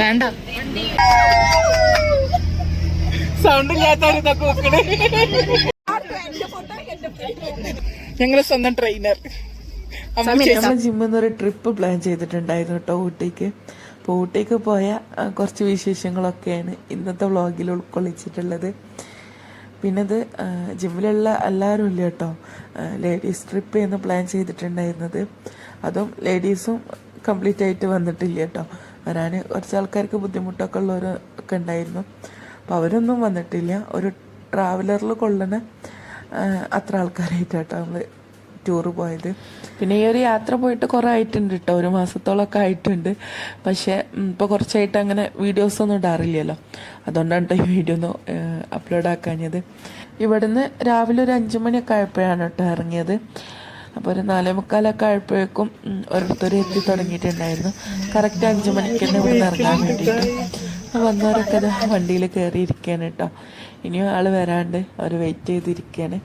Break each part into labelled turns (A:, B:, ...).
A: വേണ്ട.
B: സൗണ്ട് ഞങ്ങളെ സ്വന്തം ട്രെയിനർ
C: നമ്മൾ ജിമ്മിൽ നിന്ന് ഒരു ട്രിപ്പ് പ്ലാൻ ചെയ്തിട്ടുണ്ടായിരുന്നു കേട്ടോ ഊട്ടിക്ക്. അപ്പോൾ ഊട്ടിക്ക് പോയ കുറച്ച് വിശേഷങ്ങളൊക്കെയാണ് ഇന്നത്തെ വ്ളോഗിൽ ഉൾക്കൊള്ളിച്ചിട്ടുള്ളത്. പിന്നെ ഇത് ആ, ജിമ്മിലുള്ള എല്ലാവരും ഇല്ല കേട്ടോ ലേഡീസ് ട്രിപ്പ് എന്ന് പ്ലാൻ ചെയ്തിട്ടുണ്ടായിരുന്നത്. അതും ലേഡീസും കംപ്ലീറ്റ് ആയിട്ട് വന്നിട്ടില്ല കേട്ടോ. വരാൻ കുറച്ച് ആൾക്കാർക്ക് ബുദ്ധിമുട്ടൊക്കെ ഉള്ളവർ ഒക്കെ ഉണ്ടായിരുന്നു. അപ്പോൾ അവരൊന്നും വന്നിട്ടില്ല. ഒരു ട്രാവലറിൽ കൊള്ളണ അത്ര ആൾക്കാരായിട്ടാട്ടോ നമ്മൾ ടൂർ പോയത്. പിന്നെ ഈ ഒരു യാത്ര പോയിട്ട് കുറേ ആയിട്ടുണ്ട് കേട്ടോ. ഒരു മാസത്തോളമൊക്കെ ആയിട്ടുണ്ട്. പക്ഷേ ഇപ്പോൾ കുറച്ചായിട്ട് അങ്ങനെ വീഡിയോസ് ഒന്നും ഇടാറില്ലല്ലോ. അതുകൊണ്ടാണ് ഈ വീഡിയോ ഒന്ന് അപ്ലോഡ് ആക്കാഞ്ഞത്. ഇവിടുന്ന് രാവിലെ ഒരു അഞ്ച് മണിയൊക്കെ ആയപ്പോഴാണ് കേട്ടോ ഇറങ്ങിയത്. അപ്പോൾ ഒരു നാലേ മുക്കാലൊക്കെ ആയപ്പോഴേക്കും ഓരോരുത്തരും എത്തി തുടങ്ങിയിട്ടുണ്ടായിരുന്നു. കറക്റ്റ് അഞ്ച് മണിക്ക് തന്നെ ഇവിടെ ഇറങ്ങാൻ വേണ്ടിയിട്ട്. വന്നവരൊക്കെ ദാ വണ്ടിയിൽ കയറി ഇരിക്കുകയാണ് കേട്ടോ ഇനിയും ആൾ വരാണ്ട് അവർ വെയിറ്റ് ചെയ്തിരിക്കുകയാണ്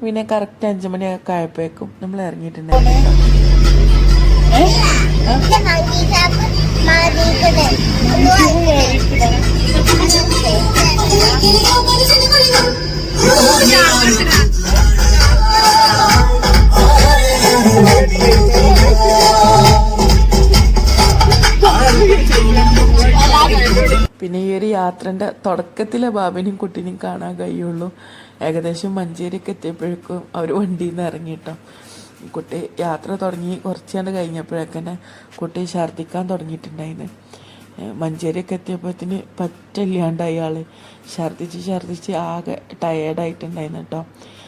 C: പിന്നെ കറക്റ്റ് അഞ്ചു മണിയൊക്കെ ആയപ്പോഴേക്കും നമ്മൾ ഇറങ്ങിയിട്ടുണ്ടായിരുന്നു യാത്രന്റെ തുടക്കത്തിലെ ബാബിനും കുട്ടീനെയും കാണാൻ കഴിയുള്ളൂ. ഏകദേശം മഞ്ചേരിയൊക്കെ എത്തിയപ്പോഴേക്കും അവർ വണ്ടിയിൽ നിന്ന് ഇറങ്ങിയിട്ടോ കുട്ടി യാത്ര തുടങ്ങി കുറച്ച് കണ്ട് കഴിഞ്ഞപ്പോഴേക്കന്നെ കുട്ടി ഛർദ്ദിക്കാൻ തുടങ്ങിയിട്ടുണ്ടായിരുന്നു മഞ്ചേരിയൊക്കെ എത്തിയപ്പോഴത്തിന് പറ്റില്ലാണ്ടായി ആൾ ഛർദ്ദിച്ച് ഛർദ്ദിച്ച് ആകെ ടയേർഡായിട്ടുണ്ടായിരുന്നു കേട്ടോ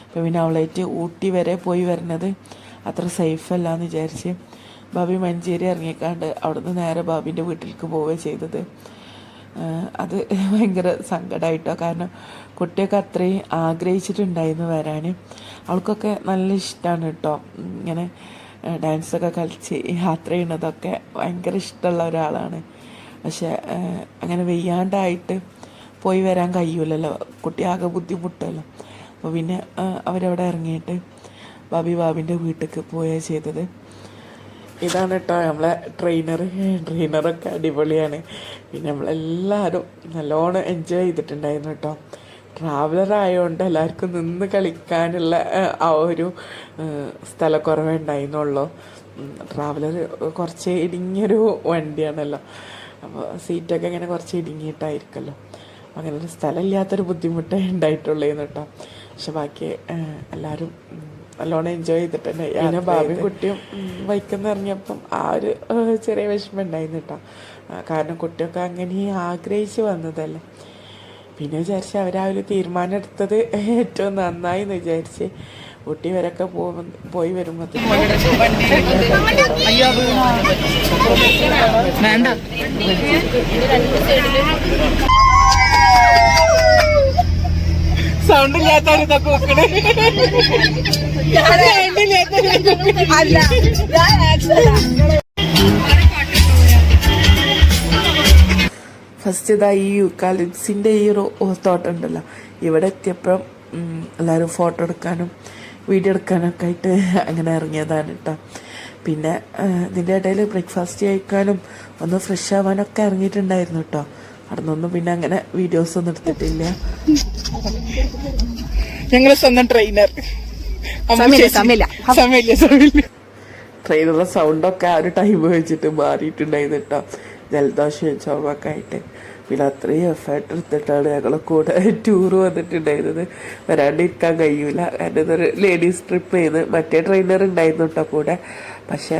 C: അപ്പോൾ പിന്നെ അവളായിട്ട് ഊട്ടി വരെ പോയി വരുന്നത് അത്ര സേഫ് അല്ല എന്ന് വിചാരിച്ച് ബാബി മഞ്ചേരി ഇറങ്ങിക്കാണ്ട് അവിടുന്ന് നേരെ ബാബിന്റെ വീട്ടിലേക്ക് പോവുകയാണ് ചെയ്തത്. അത് ഭയങ്കര സങ്കടമായിട്ടോ കാരണം കുട്ടിയൊക്കെ അത്രയും ആഗ്രഹിച്ചിട്ടുണ്ടായിരുന്നു വരാൻ അവൾക്കൊക്കെ നല്ല ഇഷ്ടമാണ് കേട്ടോ ഇങ്ങനെ ഡാൻസൊക്കെ കളിച്ച് യാത്ര ചെയ്യുന്നതൊക്കെ ഭയങ്കര ഇഷ്ടമുള്ള ഒരാളാണ്. പക്ഷെ അങ്ങനെ വെയ്യാണ്ടായിട്ട് പോയി വരാൻ കഴിയൂലല്ലോ. കുട്ടി ആകെ ബുദ്ധിമുട്ടല്ലോ. അപ്പോൾ പിന്നെ അവരവിടെ ഇറങ്ങിയിട്ട് ബാബി ബാബിന്റെ വീട്ടിലേക്ക് പോയാണ് ചെയ്തത്. ഇതാണ് കേട്ടോ നമ്മളെ ട്രെയിനർ ട്രെയിനറൊക്കെ അടിപൊളിയാണ്. പിന്നെ നമ്മളെല്ലാവരും നല്ലോണം എൻജോയ് ചെയ്തിട്ടുണ്ടായിരുന്നു കേട്ടോ ട്രാവലർ ആയതുകൊണ്ട് എല്ലാവർക്കും നിന്ന് കളിക്കാനുള്ള ആ, ഒരു സ്ഥലക്കുറവേ ഉണ്ടായിരുന്നുള്ളൂ. ട്രാവലർ കുറച്ച് ഇടുങ്ങിയൊരു വണ്ടിയാണല്ലോ. അപ്പോൾ സീറ്റൊക്കെ ഇങ്ങനെ കുറച്ച് ഇടുങ്ങിയിട്ടായിരിക്കുമല്ലോ അങ്ങനെ ഒരു സ്ഥലമില്ലാത്തൊരു ബുദ്ധിമുട്ടേ ഉണ്ടായിട്ടുള്ളൂ കേട്ടോ പക്ഷെ ബാക്കി എല്ലാവരും നല്ലോണം എൻജോയ് ചെയ്തിട്ടുണ്ട്. ഞാൻ ഭാവി കുട്ടിയും ബൈക്കിൽ ഇറങ്ങിയപ്പം ആ ഒരു ചെറിയ വിഷമം ഉണ്ടായിരുന്നു കേട്ടോ കാരണം കുട്ടിയൊക്കെ അങ്ങനെ ആഗ്രഹിച്ച് വന്നതല്ലേ. പിന്നെ വിചാരിച്ച് അവർ ആ ഒരു തീരുമാനം എടുത്തത് ഏറ്റവും നന്നായി എന്ന് വിചാരിച്ച് ഊട്ടി വരൊക്കെ പോകുമ്പോ പോയി വരുമ്പോൾ
A: അയ്യോ വേണ്ട.
B: സൗണ്ട് ഇല്ലാത്തവർ ഇതൊക്കെ വെക്കണേ സൗണ്ട് ഇല്ലാത്തവർ
C: ഫസ്റ്റ് ഇതാ ഈ യൂക്കാലിപ്സിന്റെ ഈ റോ തോട്ടം ഉണ്ടല്ലോ. ഇവിടെ എത്തിയപ്പം ഉം, എല്ലാവരും ഫോട്ടോ എടുക്കാനും വീഡിയോ എടുക്കാനൊക്കെ ആയിട്ട് അങ്ങനെ ഇറങ്ങിയതാണ് കേട്ടോ പിന്നെ ഇതിന്റെ ഇടയിൽ ബ്രേക്ക്ഫാസ്റ്റ് കഴിക്കാനും ഒന്ന് ഫ്രഷ് ആവാനൊക്കെ ഇറങ്ങിയിട്ടുണ്ടായിരുന്നു കേട്ടോ അവിടെ നിന്നൊന്നും പിന്നെ അങ്ങനെ വീഡിയോസ് ഒന്നും എടുത്തിട്ടില്ല.
B: ഞങ്ങൾ സ്വന്തം ട്രെയിനർ
C: ട്രെയിനുള്ള സൗണ്ടൊക്കെ ആ ഒരു ടൈം വെച്ചിട്ട് മാറിയിട്ടുണ്ടായിരുന്നു കേട്ടോ ജലദോഷം ചുമക്കെ ആയിട്ട് പിന്നെ അത്രയും എഫേർട്ട് എടുത്തിട്ടാണ് ഞങ്ങളെ കൂടെ ടൂർ വന്നിട്ടുണ്ടായിരുന്നത്. വരാണ്ടിരിക്കാൻ കഴിയൂല. കാരണം ഇതൊരു ലേഡീസ് ട്രിപ്പ് ചെയ്ത് മറ്റേ ട്രെയിനർ ഉണ്ടായിരുന്നു കേട്ടോ കൂടെ. പക്ഷെ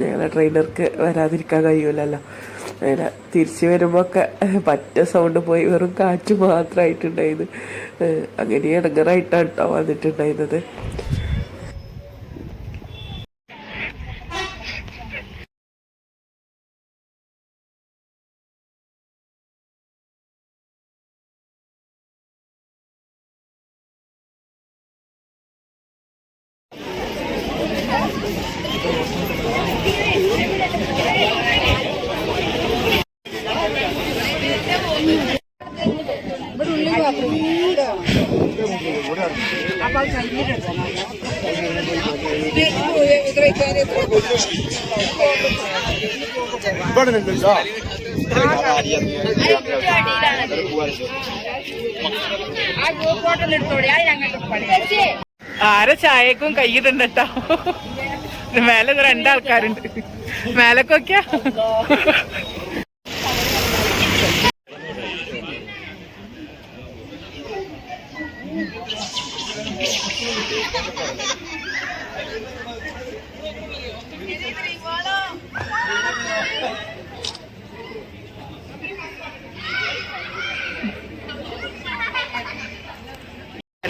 C: ഞങ്ങളെ ട്രെയിനർക്ക് വരാതിരിക്കാൻ കഴിയൂലല്ലോ. അങ്ങനെ തിരിച്ചു വരുമ്പോൾ പറ്റ സൗണ്ട് പോയി വെറും കാറ്റ് മാത്രമായിട്ടുണ്ടായത് അങ്ങനെ ഇടങ്ങറായിട്ടാണ് കേട്ടോ വന്നിട്ടുണ്ടായിരുന്നത് Thank you.
B: ആരെ ചായക്കും കയ്യിട്ടുണ്ടോ മേലെ രണ്ടാൾക്കാരുണ്ട്. മേലൊക്കെ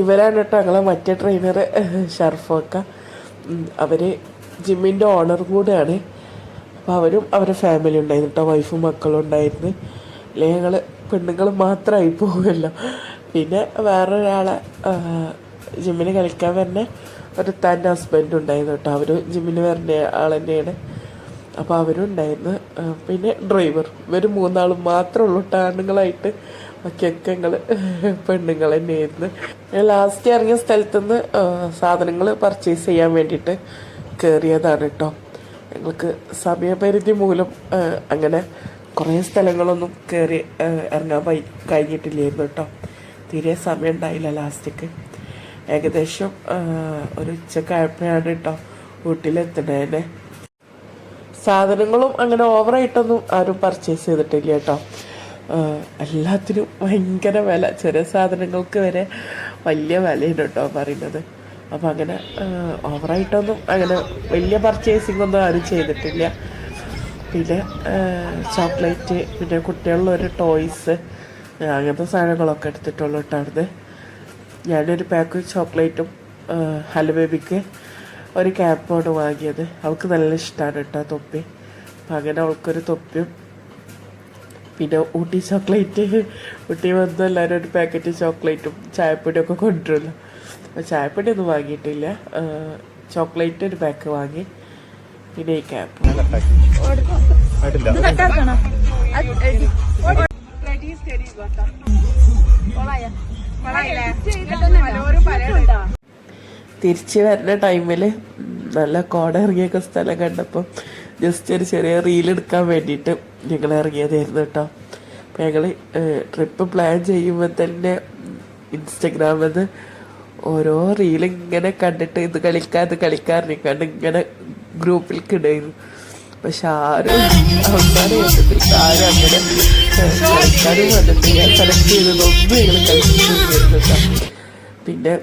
C: ഇവരാണ് കേട്ടോ ഞങ്ങളെ മറ്റേ ട്രെയിനർ ഷർഫൊക്കെ. അവർ ജിമ്മിന്റെ ഓണർ കൂടെയാണ്. അപ്പോൾ അവരും അവരുടെ ഫാമിലി ഉണ്ടായിരുന്നു കേട്ടോ വൈഫും മക്കളും ഉണ്ടായിരുന്നു. അല്ലെങ്കിൽ ഞങ്ങൾ പെണ്ണുങ്ങൾ മാത്രമായി പോകുമല്ലോ പിന്നെ വേറൊരാളെ ജിമ്മിന് കളിക്കാൻ വരുന്ന ഒരു തന്റെ ഹസ്ബൻഡ് ഉണ്ടായിരുന്നു കേട്ടോ. അവരും ജിമ്മിന് വരുന്ന ആൾ തന്നെയാണ്. അപ്പോൾ അവരും ഉണ്ടായിരുന്നു പിന്നെ ഡ്രൈവർ. ഇവർ മൂന്നാളും മാത്രമേ ഉള്ളൂ ആണുങ്ങളായിട്ട് ബാക്കിയൊക്കെ പെണ്ണുങ്ങൾ തന്നെയായിരുന്നു. ലാസ്റ്റ് ഇറങ്ങിയ സ്ഥലത്തുനിന്ന് സാധനങ്ങൾ പർച്ചേസ് ചെയ്യാൻ വേണ്ടിയിട്ട് കയറിയതാണ് കേട്ടോ ഞങ്ങൾക്ക് സമയപരിധി മൂലം അങ്ങനെ കുറേ സ്ഥലങ്ങളൊന്നും കയറി ഇറങ്ങാൻ പൈ കഴിഞ്ഞിട്ടില്ലായിരുന്നു കേട്ടോ തീരെ സമയം ഉണ്ടായില്ല ലാസ്റ്റിക്ക് ഏകദേശം ഒരു ഉച്ചക്കായപ്പോഴാണ് കേട്ടോ വീട്ടിലെത്തണേനെ സാധനങ്ങളും അങ്ങനെ ഓവറായിട്ടൊന്നും ആരും പർച്ചേസ് ചെയ്തിട്ടില്ല കേട്ടോ. എല്ലാത്തിനും ഭയങ്കര വില. ചെറിയ സാധനങ്ങൾക്ക് വരെ വലിയ വിലയാണ് കേട്ടോ പറയുന്നത്. അപ്പം അങ്ങനെ ഓവറായിട്ടൊന്നും അങ്ങനെ വലിയ പർച്ചേസിംഗ് ഒന്നും ആരും ചെയ്തിട്ടില്ല. പിന്നെ ചോക്ലേറ്റ് പിന്നെ കുട്ടികളുടെ ഒരു ടോയ്സ് അങ്ങനത്തെ സാധനങ്ങളൊക്കെ എടുത്തിട്ടുള്ളൂ കേട്ടോ അവിടുന്ന്. ഞാനൊരു പാക്ക് ചോക്ലേറ്റും ഹലോ ബേബിക്ക് ഒരു ക്യാപ്പാണ് വാങ്ങിയത്. അവൾക്ക് നല്ല ഇഷ്ടമാണ് കേട്ടോ തൊപ്പി. അപ്പം അങ്ങനെ അവൾക്കൊരു തൊപ്പിയും പിന്നെ ഊട്ടി ചോക്ലേറ്റ്. ഊട്ടി വന്ന് എല്ലാവരും ഒരു പാക്കറ്റ് ചോക്ലേറ്റും ചായപ്പൊടിയൊക്കെ കൊണ്ടുവരുമല്ലോ അപ്പോൾ ചായപ്പൊടി ഒന്നും വാങ്ങിയിട്ടില്ല. ചോക്ലേറ്റ് ഒരു പാക്ക് വാങ്ങി. പിന്നെ ഈ ക്യാപ്പ് തിരിച്ച് വരുന്ന ടൈമിൽ നല്ല കോട ഇറങ്ങിയൊക്കെ സ്ഥലം കണ്ടപ്പോൾ ജസ്റ്റ് ഒരു ചെറിയ റീൽ എടുക്കാൻ വേണ്ടിയിട്ട് ഞങ്ങൾ ഇറങ്ങിയതായിരുന്നു കേട്ടോ അപ്പം ഞങ്ങൾ ട്രിപ്പ് പ്ലാൻ ചെയ്യുമ്പോൾ തന്നെ ഇൻസ്റ്റഗ്രാമിൽ നിന്ന് ഓരോ റീൽ ഇങ്ങനെ കണ്ടിട്ട് ഇത് കളിക്കാൻ ഇത് കളിക്കാൻ കണ്ട് ഇങ്ങനെ ഗ്രൂപ്പിൽ കിടയിരുന്നു പക്ഷെ ആരും ആരും അങ്ങനെ കളിക്കാനും വന്നിട്ടില്ല. സെലക്ട് ചെയ്തതൊന്നും ഞങ്ങൾ കളിച്ചിട്ടില്ലായിരുന്നു കേട്ടോ. പിന്നെ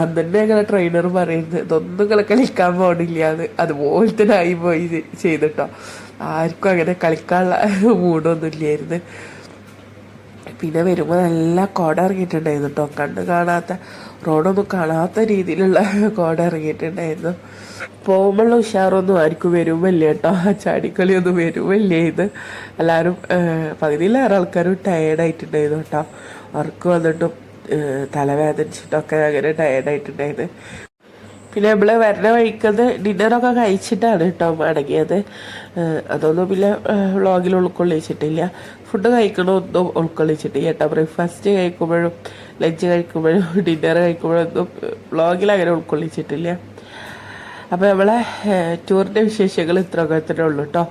C: അന്ന് തന്നെ ഞങ്ങളെ ട്രെയിനർ പറയുന്നത് ഇതൊന്നും ഇങ്ങനെ കളിക്കാൻ പോണില്ലാന്ന്. അതുപോലെ തന്നെ ആയി പോയി ചെയ്തിട്ടോ. ആർക്കും അങ്ങനെ കളിക്കാനുള്ള മൂടൊന്നും ഇല്ലായിരുന്നു പിന്നെ വരുമ്പോൾ നല്ല കോട ഇറങ്ങിയിട്ടുണ്ടായിരുന്നു കേട്ടോ കണ്ണ് കാണാത്ത റോഡൊന്നും കാണാത്ത രീതിയിലുള്ള കോട ഇറങ്ങിയിട്ടുണ്ടായിരുന്നു. പോകുമ്പോഴുള്ള ഉഷാറൊന്നും ആർക്കും വരുമല്ലേ കേട്ടോ ചാടിക്കളിയൊന്നും വരുമല്ലേ ഇത്. എല്ലാവരും പകുതിയിലേറെ ആൾക്കാരും ടയേർഡായിട്ടുണ്ടായിരുന്നു കേട്ടോ അവർക്ക് വന്നിട്ടും തലവേദനിച്ചിട്ടൊക്കെ അങ്ങനെ ടയർഡായിട്ടുണ്ടായത് പിന്നെ നമ്മൾ വരുന്ന വഴിക്കത് ഡിന്നറൊക്കെ കഴിച്ചിട്ടാണ് കേട്ടോ മടങ്ങിയത്. അതൊന്നും പിന്നെ വ്ളോഗിൽ ഉൾക്കൊള്ളിച്ചിട്ടില്ല. ഫുഡ് കഴിക്കണമൊന്നും ഉൾക്കൊള്ളിച്ചിട്ടില്ല കേട്ടോ ബ്രേക്ക്ഫാസ്റ്റ് കഴിക്കുമ്പോഴും ലഞ്ച് കഴിക്കുമ്പോഴും ഡിന്നർ കഴിക്കുമ്പോഴും ഒന്നും വ്ളോഗിൽ അങ്ങനെ ഉൾക്കൊള്ളിച്ചിട്ടില്ല. അപ്പോൾ നമ്മളെ ടൂറിന്റെ വിശേഷങ്ങൾ ഇത്രയൊക്കെ തന്നെ ഉള്ളൂ കേട്ടോ